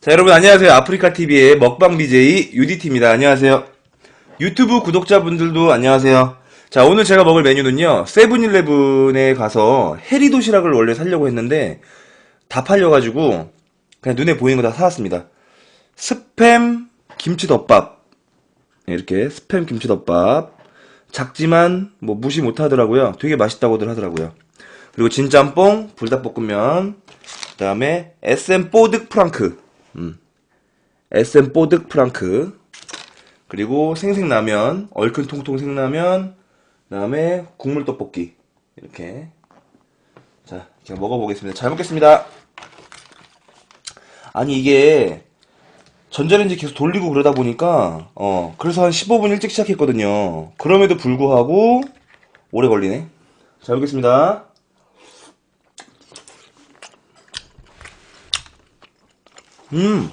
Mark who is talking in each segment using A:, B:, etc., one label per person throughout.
A: 자, 여러분 안녕하세요. 아프리카 TV의 먹방 BJ UDT입니다. 안녕하세요. 유튜브 구독자분들도 안녕하세요. 자, 오늘 제가 먹을 메뉴는요. 세븐일레븐에 가서 해리 도시락을 원래 사려고 했는데 다 팔려 가지고 그냥 눈에 보이는 거 다 사왔습니다. 스팸 김치덮밥. 네, 이렇게 스팸 김치덮밥. 작지만 뭐 무시 못 하더라고요. 되게 맛있다고들 하더라고요. 그리고 진짬뽕, 불닭볶음면, 그 다음에 SM 뽀득 프랑크, 음. SM 뽀득 프랑크, 그리고 생생라면, 얼큰 통통 생라면, 그 다음에 국물 떡볶이 이렇게 자, 제가 먹어보겠습니다. 잘 먹겠습니다. 아니 이게 전자레인지 계속 돌리고 그러다 보니까 어 그래서 한 15분 일찍 시작했거든요. 그럼에도 불구하고 오래 걸리네. 잘 먹겠습니다. 음.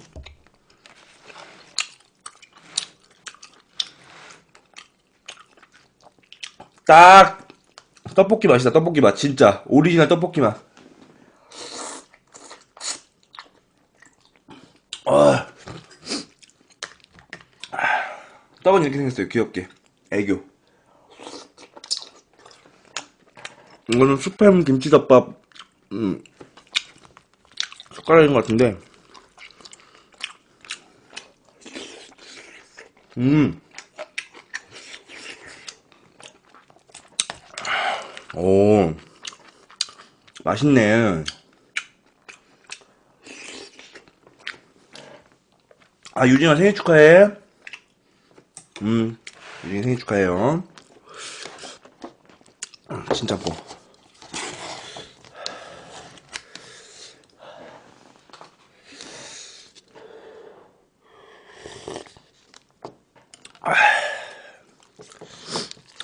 A: 딱 떡볶이 맛이다. 떡볶이 맛 진짜 오리지널 떡볶이 맛. 아. 떡은 이렇게 생겼어요. 귀엽게. 애교. 이거는 스팸 김치덮밥, 음, 젓가락인 것 같은데, 음, 오, 맛있네. 아, 유진아 생일 축하해. 음, 유진이 생일 축하해요. 음, 진짜 뭐.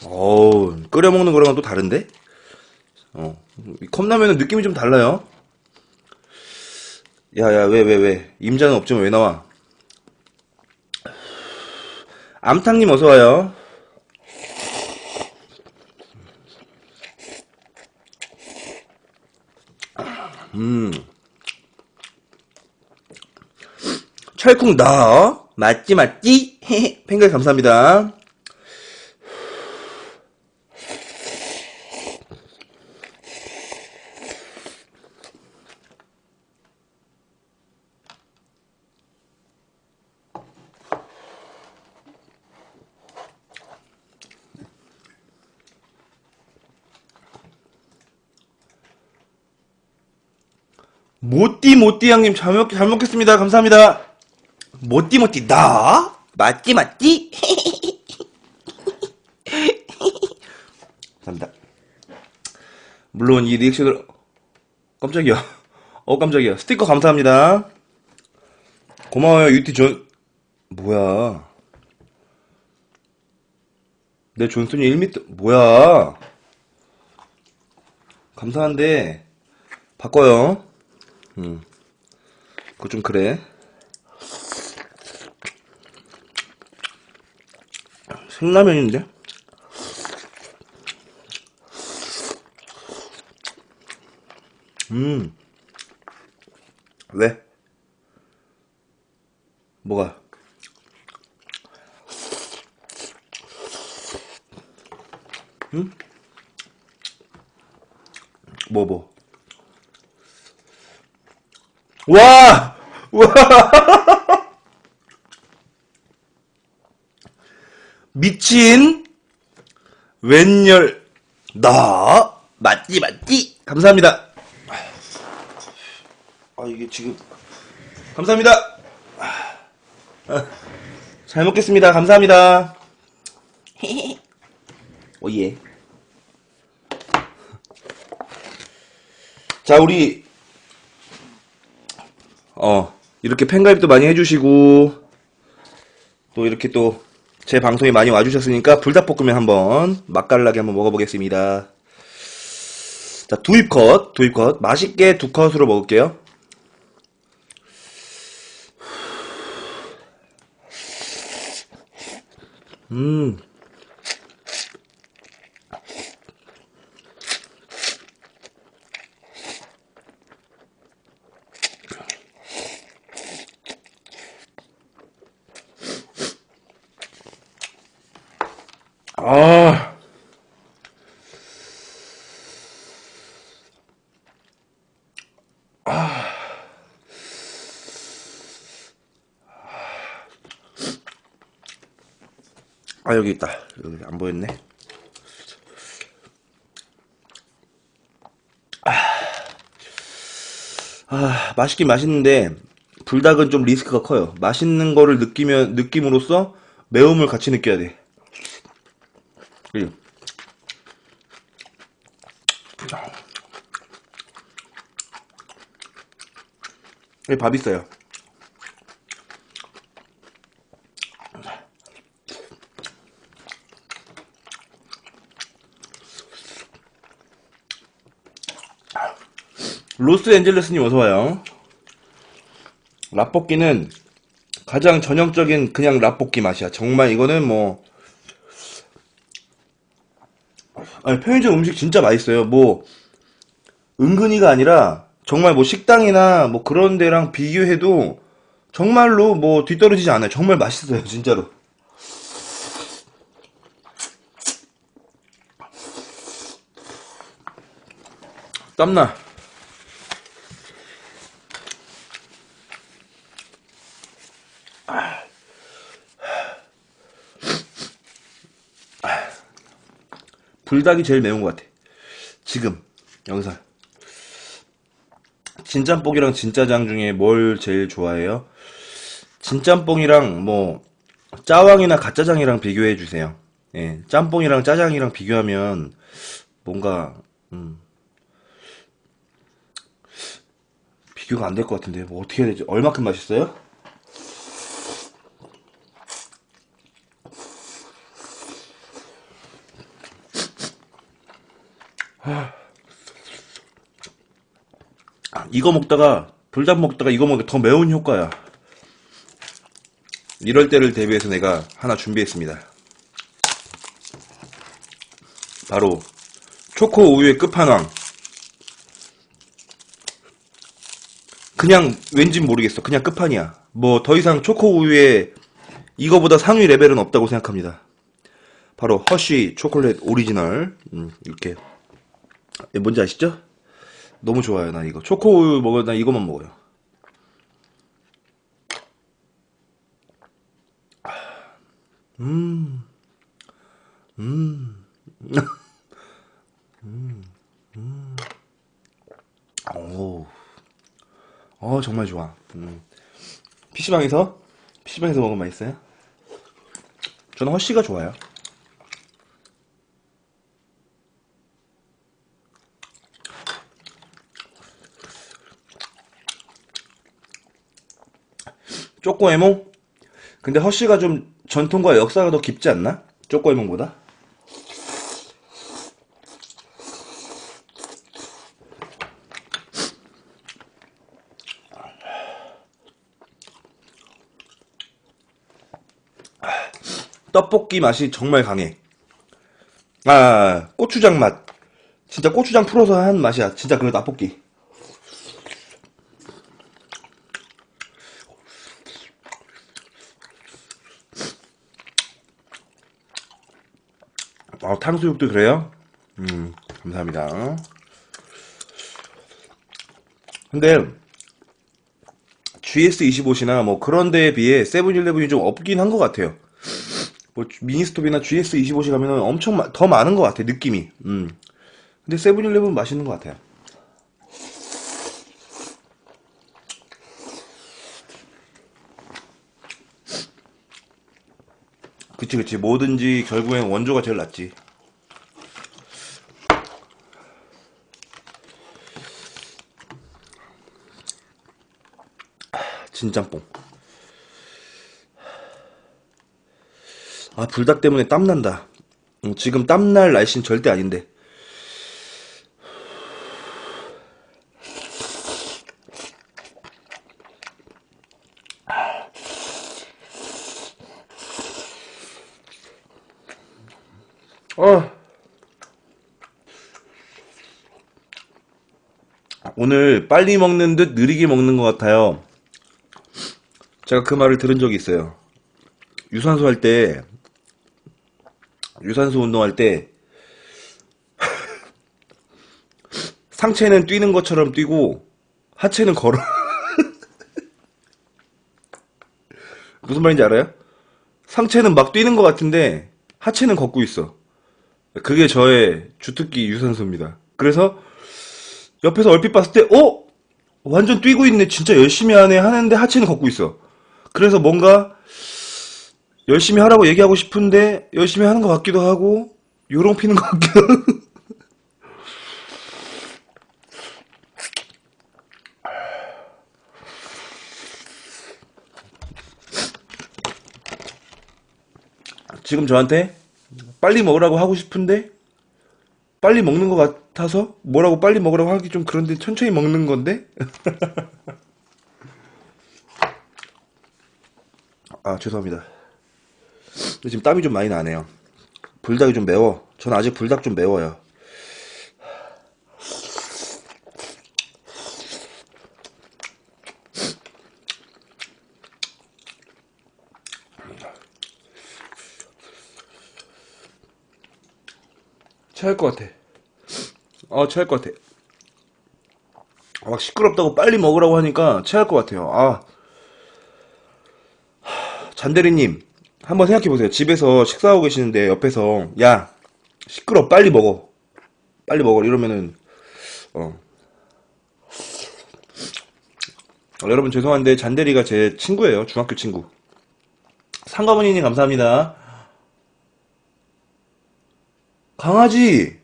A: 어우, 끓여 먹는 거랑은 또 다른데? 어, 이 컵라면은 느낌이 좀 달라요. 야, 야, 왜, 왜, 왜? 임자는 없지만 왜 나와? 암탕님 어서 와요. 음. 철쿵 너 맞지 맞지? 팽글 감사합니다. 모띠 모띠 형님 잘, 먹, 잘 먹겠습니다. 감사합니다. 모띠 모띠 나 맞지 맞지? 감사합니다. 물론 이 리액션을 깜짝이야. 어 깜짝이야. 스티커 감사합니다. 고마워요 유티 존 뭐야? 내 존슨이 1m 뭐야? 감사한데 바꿔요. 음. 그거 좀 그래. 생라면인데? 음. 왜? 뭐가? 응? 뭐, 뭐? 와! 와! 미친 웬열 너 맞지 맞지 감사합니다. 아 이게 지금 감사합니다. 아, 잘 먹겠습니다. 감사합니다. 오예. 자 우리 어, 이렇게 팬가입도 많이 해주시고, 또 이렇게 또 제 방송에 많이 와주셨으니까 불닭볶음면 한번 맛깔나게 한번 먹어보겠습니다. 자, 두입 컷, 두입 컷. 맛있게 두 컷으로 먹을게요. 음. 아. 아, 여기 있다. 여기 안 보였네. 아, 맛있긴 맛있는데, 불닭은 좀 리스크가 커요. 맛있는 거를 느끼면, 느낌으로써 매움을 같이 느껴야 돼. 그리고 여기 밥 있어요. 로스앤젤레스님 어서와요. 라볶이는 가장 전형적인 그냥 라볶이 맛이야. 정말 이거는 뭐, 아니, 편의점 음식 진짜 맛있어요. 뭐, 은근히가 아니라 정말 뭐 식당이나 뭐 그런 데랑 비교해도 정말로 뭐 뒤떨어지지 않아요. 정말 맛있어요. 진짜로. 땀나. 불닭이 제일 매운 것 같아. 지금 영상. 진짬뽕이랑 진짜장 중에 뭘 제일 좋아해요? 진짬뽕이랑 뭐 짜왕이나 가짜장이랑 비교해 주세요. 예, 짬뽕이랑 짜장이랑 비교하면 뭔가 음, 비교가 안 될 것 같은데 뭐 어떻게 해야 되지? 얼마큼 맛있어요? 이거 먹다가 불닭 먹다가 이거 먹으면 더 매운 효과야. 이럴 때를 대비해서 내가 하나 준비했습니다. 바로 초코 우유의 끝판왕. 그냥 왠진 모르겠어. 그냥 끝판이야. 뭐 더 이상 초코 우유에 이거보다 상위 레벨은 없다고 생각합니다. 바로 허쉬 초콜릿 오리지널 음, 이렇게 뭔지 아시죠? 너무 좋아요, 나 이거. 초코우유 먹어요, 나 이거만 먹어요. 음, 음, 음, 음. 오, 어, 정말 좋아. 음. PC방에서? PC방에서 먹으면 맛있어요? 저는 허쉬가 좋아요. 쪼꼬에몽? 근데 허쉬가 좀 전통과 역사가 더 깊지 않나? 쪼꼬에몽보다? 떡볶이 맛이 정말 강해. 아, 고추장 맛. 진짜 고추장 풀어서 한 맛이야. 진짜 그 떡볶이. 아, 탕수육도 그래요? 음, 감사합니다. 근데 GS25시나 뭐 그런 데에 비해 세븐일레븐이 좀 없긴 한 것 같아요. 뭐 미니스톱이나 GS25시 가면은 엄청 마- 더 많은 것 같아 느낌이. 음. 근데 세븐일레븐 맛있는 것 같아요. 그치 그치 뭐든지 결국엔 원조가 제일 낫지. 진짬뽕. 아, 불닭 때문에 땀난다. 음, 지금 땀날 날씨는 절대 아닌데. 어. 오늘 빨리 먹는 듯 느리게 먹는 것 같아요. 제가 그 말을 들은 적이 있어요. 유산소 할 때 유산소 운동할 때 상체는 뛰는 것처럼 뛰고 하체는 걸어. 무슨 말인지 알아요? 상체는 막 뛰는 것 같은데 하체는 걷고 있어. 그게 저의 주특기 유산소입니다. 그래서 옆에서 얼핏 봤을 때, 어? 완전 뛰고 있네. 진짜 열심히 하네. 하는데 하체는 걷고 있어. 그래서 뭔가 열심히 하라고 얘기하고 싶은데 열심히 하는 것 같기도 하고 요령 피는 것 같기도 하고. 지금 저한테 빨리 먹으라고 하고 싶은데 빨리 먹는 것 같아서 뭐라고 빨리 먹으라고 하기 좀 그런데 천천히 먹는 건데 아 죄송합니다. 지금 땀이 좀 많이 나네요. 불닭이 좀 매워. 전 아직 불닭 좀 매워요. 체할 것 같아. 어 체할 것 같아. 아, 막 시끄럽다고 빨리 먹으라고 하니까 체할 것 같아요. 아 잔대리님 한번 생각해 보세요. 집에서 식사하고 계시는데 옆에서 야 시끄러 빨리 먹어. 빨리 먹어. 이러면은 어. 어, 여러분 죄송한데 잔대리가 제 친구예요. 중학교 친구. 상가모니님 감사합니다. 강아지!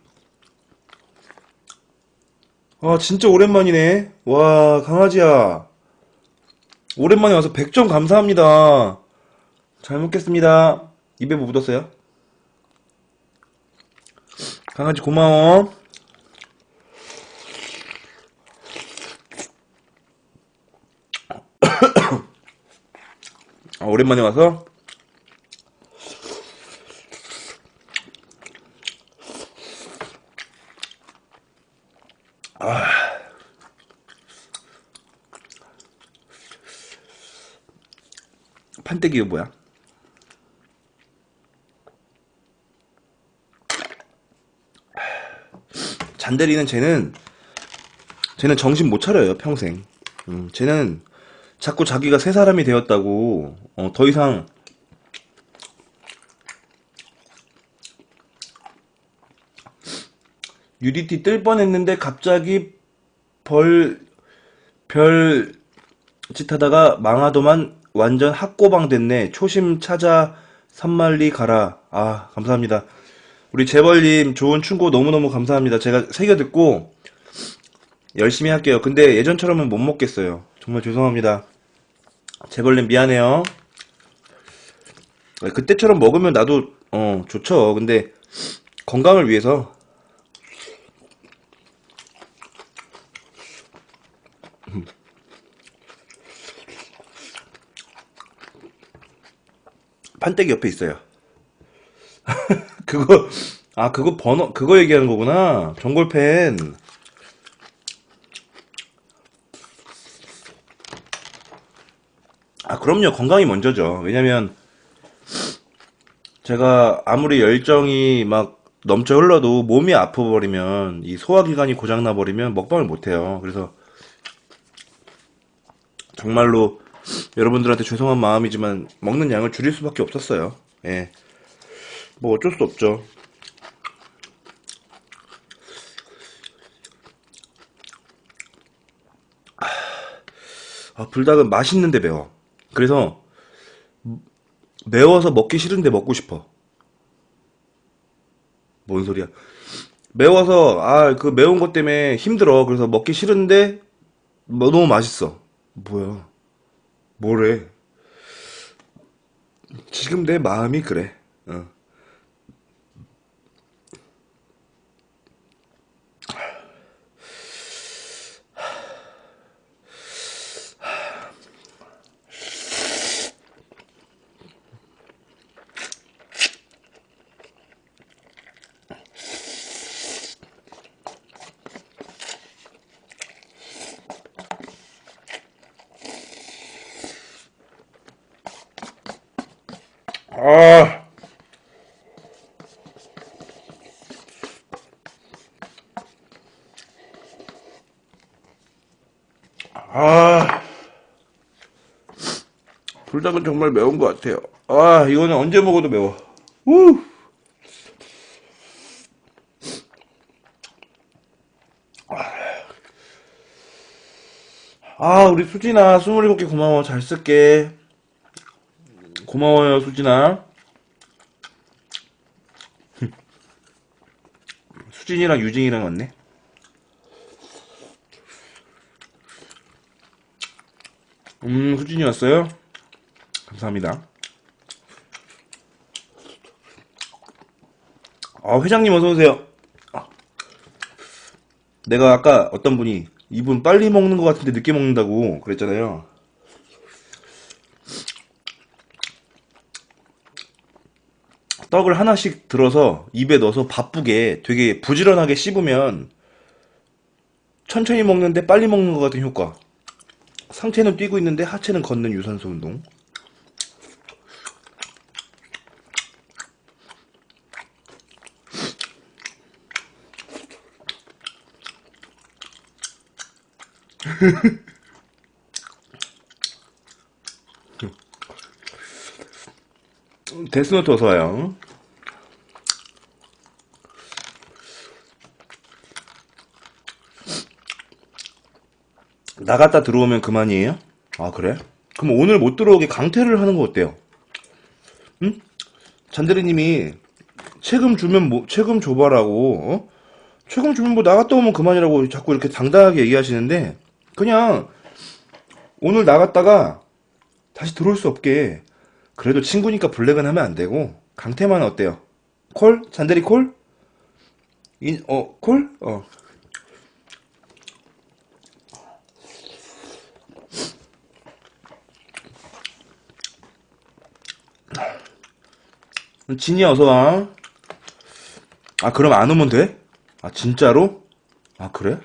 A: 아 진짜 오랜만이네. 와 강아지야. 오랜만에 와서 100점 감사합니다 잘 먹겠습니다 입에 뭐 묻었어요? 강아지 고마워 아, 오랜만에 와서 판때기가 뭐야? 잔대리는 쟤는 쟤는 정신 못 차려요 평생. 음, 쟤는 자꾸 자기가 새 사람이 되었다고 어, 더 이상 UDT 뜰 뻔했는데 갑자기 벌 별 짓 하다가 망하더만 완전 학고방 됐네. 초심 찾아 산만리 가라. 아, 감사합니다. 우리 재벌님 좋은 충고 너무너무 감사합니다. 제가 새겨 듣고 열심히 할게요. 근데 예전처럼은 못 먹겠어요. 정말 죄송합니다. 재벌님 미안해요. 그때처럼 먹으면 나도 어 좋죠. 근데 건강을 위해서 판때기 옆에 있어요. 그거 아 그거 번호 그거 얘기하는 거구나. 전골팬. 아 그럼요. 건강이 먼저죠. 왜냐면 제가 아무리 열정이 막 넘쳐 흘러도 몸이 아파 버리면 이 소화기관이 고장 나 버리면 먹방을 못 해요. 그래서 정말로 여러분들한테 죄송한 마음이지만 먹는 양을 줄일 수밖에 없었어요. 예. 뭐 어쩔 수 없죠. 아, 불닭은 맛있는데 매워. 그래서 매워서 먹기 싫은데 먹고 싶어. 뭔 소리야? 매워서 아 그 매운 것 때문에 힘들어. 그래서 먹기 싫은데 뭐 너무 맛있어. 뭐야? 뭐래? 지금 내 마음이 그래. 어. 불닭은 정말 매운 것 같아요. 아, 이거는 언제 먹어도 매워. 우! 아, 우리 수진아, 27개 고마워. 잘 쓸게. 고마워요, 수진아. 수진이랑 유진이랑 왔네. 음, 수진이 왔어요? 감사합니다. 아, 회장님 어서오세요. 아. 내가 아까 어떤 분이 이분 빨리 먹는 것 같은데 늦게 먹는다고 그랬잖아요. 떡을 하나씩 들어서 입에 넣어서 바쁘게 되게 부지런하게 씹으면 천천히 먹는데 빨리 먹는 것 같은 효과. 상체는 뛰고 있는데 하체는 걷는 유산소 운동. 데스노트 어서와요. 나갔다 들어오면 그만이에요? 아, 그래? 그럼 오늘 못 들어오게 강퇴를 하는 거 어때요? 응? 잔대리님이 책임 주면 뭐, 책임 줘봐라고, 어? 책임 주면 뭐 나갔다 오면 그만이라고 자꾸 이렇게 당당하게 얘기하시는데, 그냥 오늘 나갔다가 다시 들어올 수 없게, 그래도 친구니까 블랙은 하면 안 되고, 강퇴만 어때요? 콜? 잔대리 콜? 인, 어, 콜? 어. 진이야, 어서 와. 아, 그럼 안 오면 돼? 아, 진짜로? 아, 그래?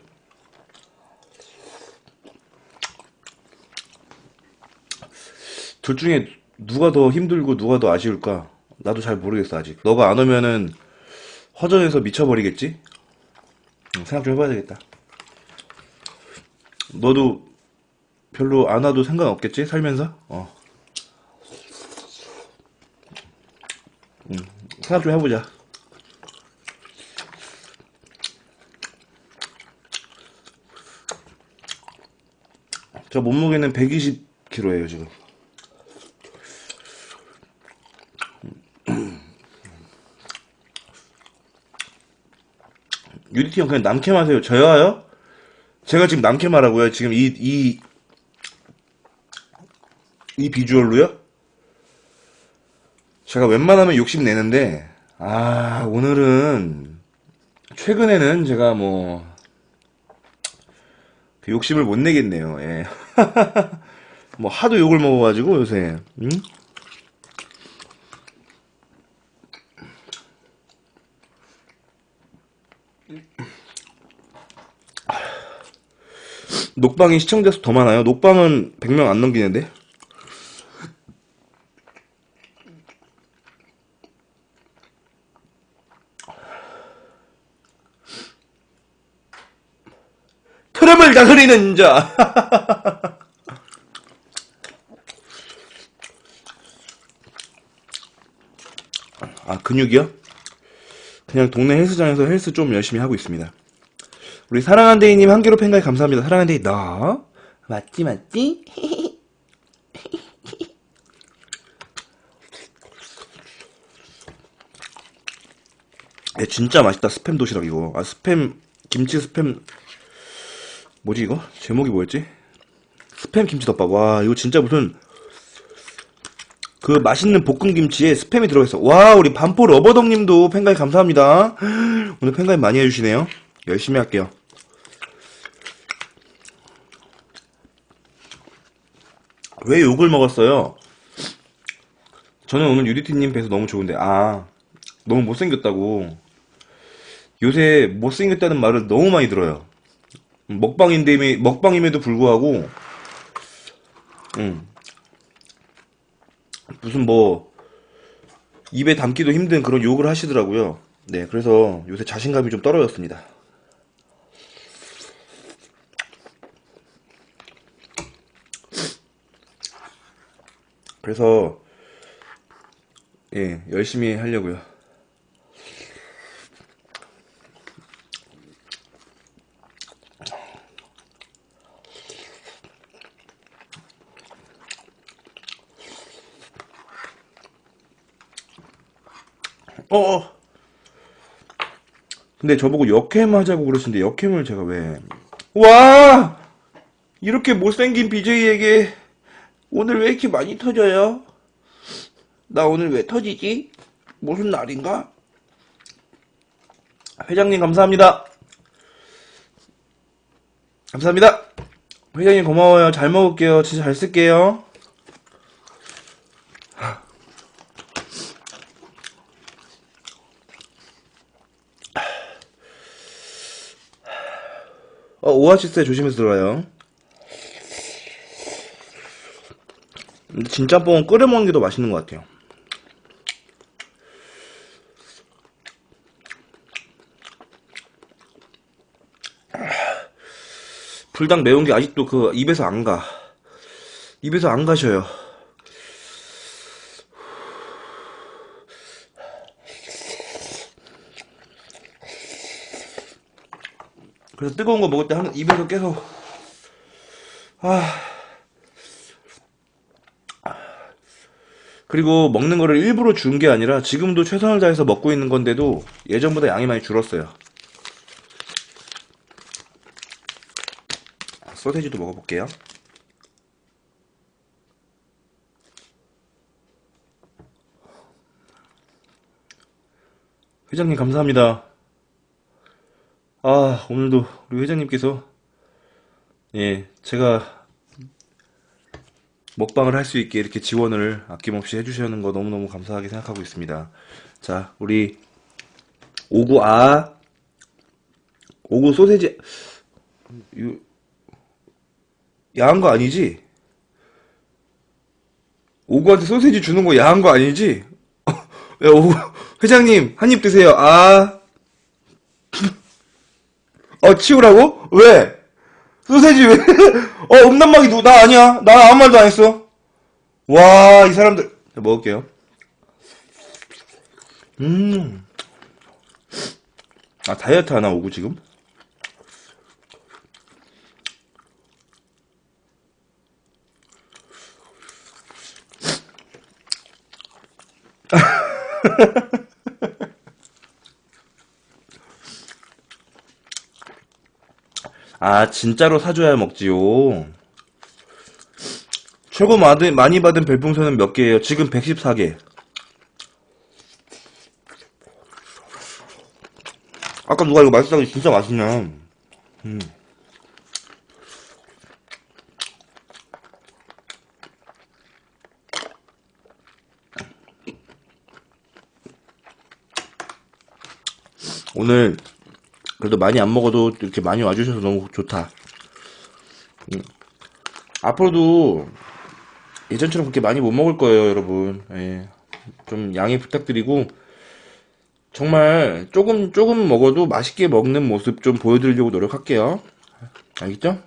A: 둘 중에 누가 더 힘들고 누가 더 아쉬울까? 나도 잘 모르겠어, 아직. 너가 안 오면은 허전해서 미쳐버리겠지? 응, 생각 좀 해봐야 되겠다. 너도 별로 안 와도 상관없겠지? 살면서? 어. 응, 생각 좀 해보자. 저 몸무게는 120kg예요, 지금. 유디티 형 그냥 남캠 하세요. 저요요? 제가 지금 남캠 하라고요? 지금 이, 이, 이 비주얼로요? 제가 웬만하면 욕심 내는데, 아, 오늘은, 최근에는 제가 뭐, 그 욕심을 못 내겠네요, 예. 뭐, 하도 욕을 먹어가지고, 요새, 응? 녹방이 시청자 수 더 많아요? 녹방은 100명 안 넘기는데? 트름을 다 흐리는 자! 아, 근육이요? 그냥 동네 헬스장에서 헬스 좀 열심히 하고 있습니다. 우리 사랑한 데이님 한 개로 팬가입 감사합니다. 사랑한 데이 너 맞지 맞지? 야, 진짜 맛있다 스팸 도시락 이거. 아 스팸 김치 스팸 뭐지 이거? 제목이 뭐였지? 스팸 김치 덮밥. 와 이거 진짜 무슨 그 맛있는 볶음 김치에 스팸이 들어있어. 와 우리 반포 러버덕님도 팬가입 감사합니다. 오늘 팬가입 많이 해주시네요. 열심히 할게요. 왜 욕을 먹었어요? 저는 오늘 유리티님 뵈서 너무 좋은데, 아, 너무 못생겼다고. 요새 못생겼다는 말을 너무 많이 들어요. 먹방인데, 먹방임에도 불구하고, 음, 무슨 뭐, 입에 담기도 힘든 그런 욕을 하시더라고요. 네, 그래서 요새 자신감이 좀 떨어졌습니다. 그래서 예 열심히 하려고요. 어, 어. 근데 저보고 역캠 하자고 그러시는데 역캠을 제가 왜? 와! 이렇게 못생긴 BJ에게 오늘 왜 이렇게 많이 터져요? 나 오늘 왜 터지지? 무슨 날인가? 회장님 감사합니다. 감사합니다. 회장님 고마워요. 잘 먹을게요. 진짜 잘 쓸게요. 어, 오아시스에 조심해서 들어가요. 근데 진짬뽕은 끓여 먹는 게 더 맛있는 것 같아요. 불닭 매운 게 아직도 그 입에서 안 가. 입에서 안 가셔요. 그래서 뜨거운 거 먹을 때 한 입에서 계속 아 그리고 먹는 거를 일부러 준 게 아니라 지금도 최선을 다해서 먹고 있는 건데도 예전보다 양이 많이 줄었어요. 소세지도 먹어볼게요. 회장님 감사합니다. 아, 오늘도 우리 회장님께서, 예, 제가 먹방을 할 수 있게 이렇게 지원을 아낌없이 해주시는 거 너무너무 감사하게 생각하고 있습니다. 자, 우리, 오구, 아, 오구 소세지, 유, 야한 거 아니지? 오구한테 소세지 주는 거 야한 거 아니지? 야, 오구, 회장님, 한 입 드세요. 아. 어, 치우라고? 왜? 소세지 왜? 어, 음란마귀 누, 나 아니야. 나 아무 말도 안 했어. 와, 이 사람들. 자, 먹을게요. 음. 아, 다이어트 하나 오고, 지금? 아, 진짜로 사줘야 먹지요. 최고 많이 받은 별풍선은 몇 개예요? 지금 114개. 아까 누가 이거 맛있다고 진짜 맛있네. 음. 오늘 그래도 많이 안 먹어도 이렇게 많이 와주셔서 너무 좋다. 음. 앞으로도 예전처럼 그렇게 많이 못 먹을 거예요, 여러분. 예. 좀 양해 부탁드리고 정말 조금 조금 먹어도 맛있게 먹는 모습 좀 보여드리려고 노력할게요. 알겠죠?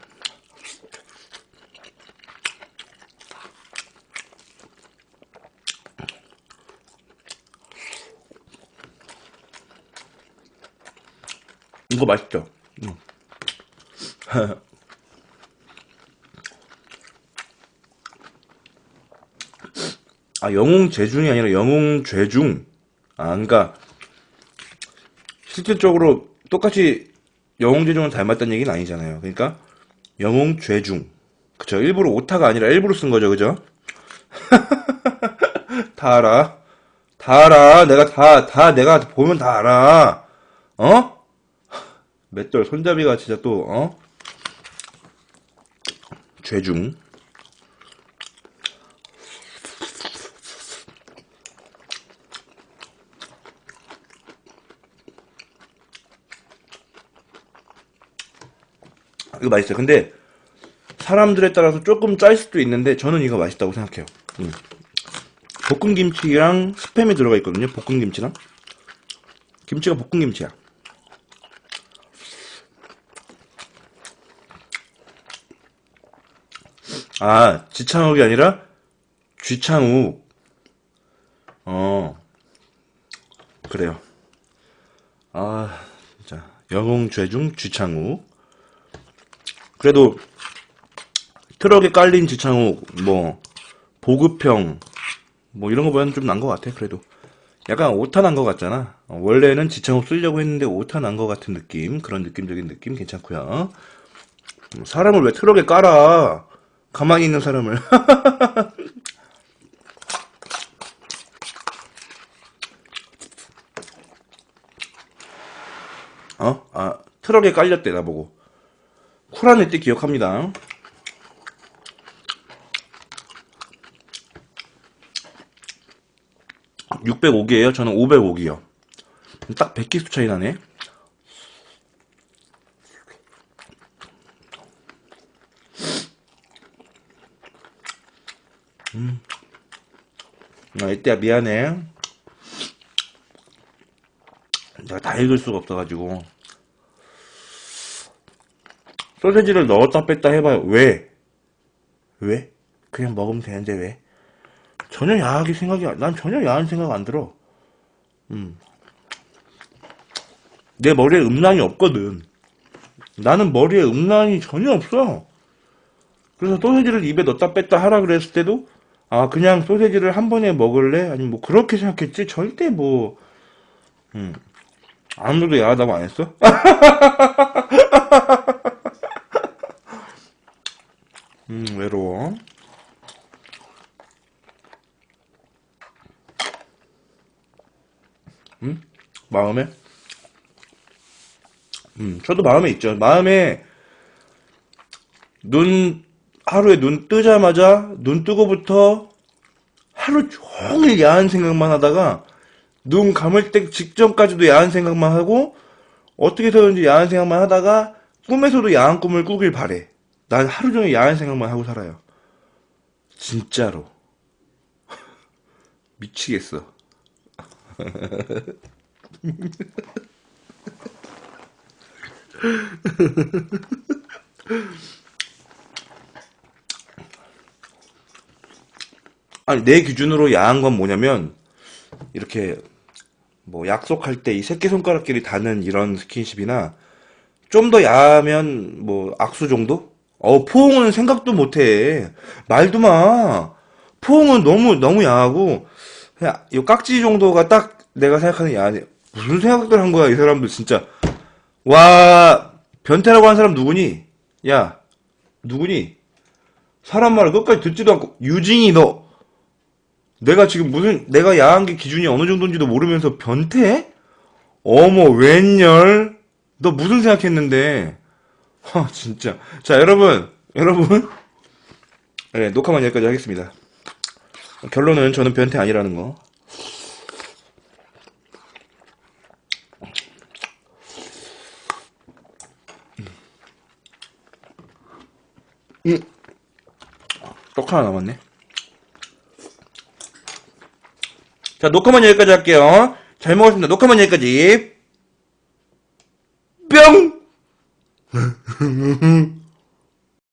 A: 맛있죠? 음. 아, 영웅 재중이 아니라 영웅 죄중. 아, 그러니까 실질적으로 똑같이 영웅 재중은 닮았다는 얘기는 아니잖아요. 그러니까 영웅 죄중. 그쵸? 일부러 오타가 아니라 일부러 쓴 거죠, 그죠? 다 알아. 다 알아. 내가 다, 다, 내가 보면 다 알아. 어? 맷돌 손잡이가 진짜 또, 어? 죄중. 이거 맛있어요. 근데 사람들에 따라서 조금 짤 수도 있는데 저는 이거 맛있다고 생각해요. 음. 볶은 김치랑 스팸이 들어가 있거든요. 볶은 김치랑. 김치가 볶은 김치야. 아, 지창욱이 아니라 쥐창욱. 어, 그래요. 아, 진짜. 영웅 죄중 쥐창욱. 그래도 트럭에 깔린 쥐창욱, 뭐, 보급형, 뭐 이런 거 보면 좀 난 것 같아, 그래도. 약간 오타 난 것 같잖아. 어, 원래는 지창욱 쓰려고 했는데 오타 난 것 같은 느낌, 그런 느낌적인 느낌 괜찮고요. 음, 사람을 왜 트럭에 깔아? 가만히 있는 사람을. 어? 아, 트럭에 깔렸대, 나보고. 쿨한 애 때 기억합니다. (605개예요) 저는 (505기요) 딱 100기 수 차이 나네 음. 아, 이때야 미안해. 내가 다 읽을 수가 없어가지고. 소세지를 넣었다 뺐다 해봐요. 왜? 왜? 그냥 먹으면 되는데 왜? 전혀 야하게 생각이, 안- 난 전혀 야한 생각 안 들어. 음. 내 머리에 음란이 없거든. 나는 머리에 음란이 전혀 없어. 그래서 소세지를 입에 넣었다 뺐다 하라 그랬을 때도, 아, 그냥 소세지를 한 번에 먹을래? 아니면 뭐, 그렇게 생각했지? 절대 뭐, 음. 아무도 야하다고 안 했어? 음, 외로워. 음? 마음에? 음, 저도 마음에 있죠. 마음에, 눈, 하루에 눈 뜨자마자, 눈 뜨고부터 하루 종일 야한 생각만 하다가, 눈 감을 때 직전까지도 야한 생각만 하고, 어떻게 해서든지 야한 생각만 하다가, 꿈에서도 야한 꿈을 꾸길 바래. 난 하루 종일 야한 생각만 하고 살아요. 진짜로. 미치겠어. 아니, 내 기준으로 야한 건 뭐냐면, 이렇게, 뭐, 약속할 때 이 새끼 손가락끼리 닿는 이런 스킨십이나, 좀 더 야하면, 뭐, 악수 정도? 어, 포옹은 생각도 못 해. 말도 마. 포옹은 너무, 너무 야하고, 그냥, 이 깍지 정도가 딱 내가 생각하는 야하네. 무슨 생각들 한 거야, 이 사람들, 진짜. 와, 변태라고 한 사람 누구니? 야, 누구니? 사람 말을 끝까지 듣지도 않고, 유진이 너, 내가 지금 무슨, 내가 야한 게 기준이 어느 정도인지도 모르면서 변태? 어머, 웬열? 너 무슨 생각했는데? 하, 진짜. 자, 여러분, 여러분. 네, 녹화만 여기까지 하겠습니다. 결론은 저는 변태 아니라는 거. 음. 떡 하나 남았네. 자, 녹화만 여기까지 할게요. 잘 먹었습니다. 녹화만 여기까지. 뿅!